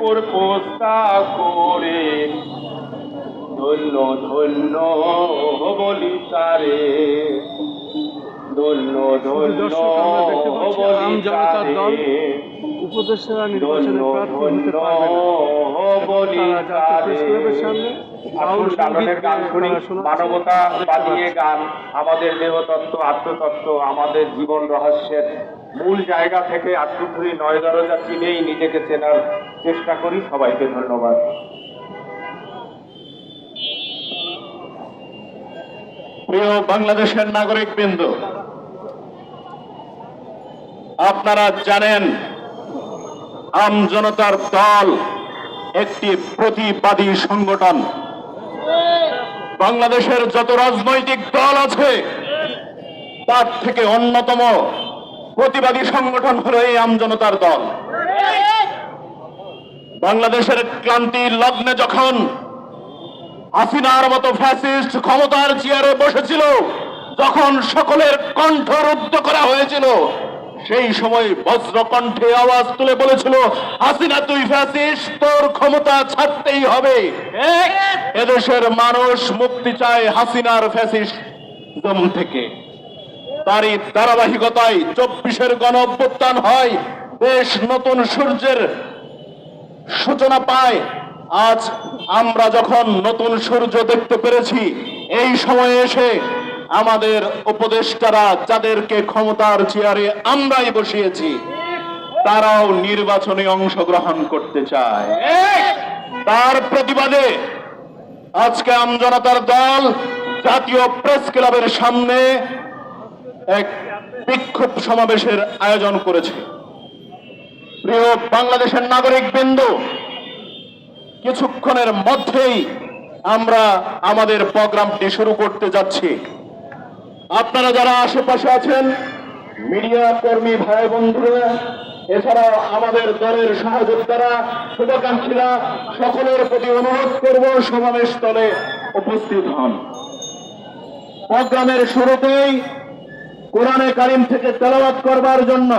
উপর পোস্তা করে। ধন্য ধন্য বলি তারে। ধন্য ধন্য বলি তারে। উপদেষ্টা নির্বাচনে প্রার্থী হতে পারবে না। তারা সামনে। লালনের গান শুনি। মানবতা বানিয়ে গান। আমাদের দেহতত্ত্ব আত্মতত্ত্ব আমাদের জীবন রহস্যের মূল জায়গা থেকে আত্মধুরী নয় দরজা চিনেই নিজেকে চেনার চেষ্টা করি সবাইকে ধন্যবাদ। প্রিয় বাংলাদেশের নাগরিক বিন্দু আপনারা জানেন, আম জনতার দল একটি প্রতিবাদী সংগঠন। বাংলাদেশের যত রাজনৈতিক দল আছে, তার থেকে অন্যতম প্রতিবাদী সংগঠন হলো এই আমজনতার দল। বাংলাদেশের ক্লান্তি লগ্নে যখন হাসিনার মতো ফ্যাসিস্ট ক্ষমতার চেয়ারে বসেছিল, যখন সকলের কণ্ঠ রুদ্ধ করা হয়েছিল, সেই সময় বজ্র কণ্ঠে আওয়াজ তুলে বলেছিল হাসিনা তুই ফ্যাসিস্ট, তোর ক্ষমতা ছাড়তেই হবে। এদেশের মানুষ মুক্তি চায় হাসিনার ফ্যাসিস্ট থেকে। তারই ধারাবাহিকতায় চব্বিশের গণ অভ্যুত্থান হয়, দেশ নতুন সূর্যের সূচনা পায়। আজ আমরা যখন নতুন সূর্য দেখতে পেরেছি, এই সময়ে এসে আমাদের উপদেষ্টারা যাদেরকে ক্ষমতার চেয়ারে আমরাই বসিয়েছি, তারাও নির্বাচনে অংশগ্রহণ করতে চায়। তার প্রতিবাদে আজকে আমজনতার দল জাতীয় প্রেস ক্লাবের সামনে এক বিক্ষোভ সমাবেশের আয়োজন করেছে। প্রিয় বাংলাদেশের নাগরিক বিন্দু, কিছুক্ষণের মধ্যেই আমরা আমাদের প্রোগ্রামটি শুরু করতে যাচ্ছি। আপনারা যারা আশেপাশে আছেন, মিডিয়া কর্মী ভাই বন্ধুরা, এছাড়াও আমাদের দলের সহযোদ্ধারা, শুভাকাঙ্ক্ষীরা, সকলের প্রতি অনুরোধ করব সমাবেশ স্থলে উপস্থিত হন। প্রোগ্রামের শুরুতেই কোরআনে কারিম থেকে তেলাওয়াত করবার জন্য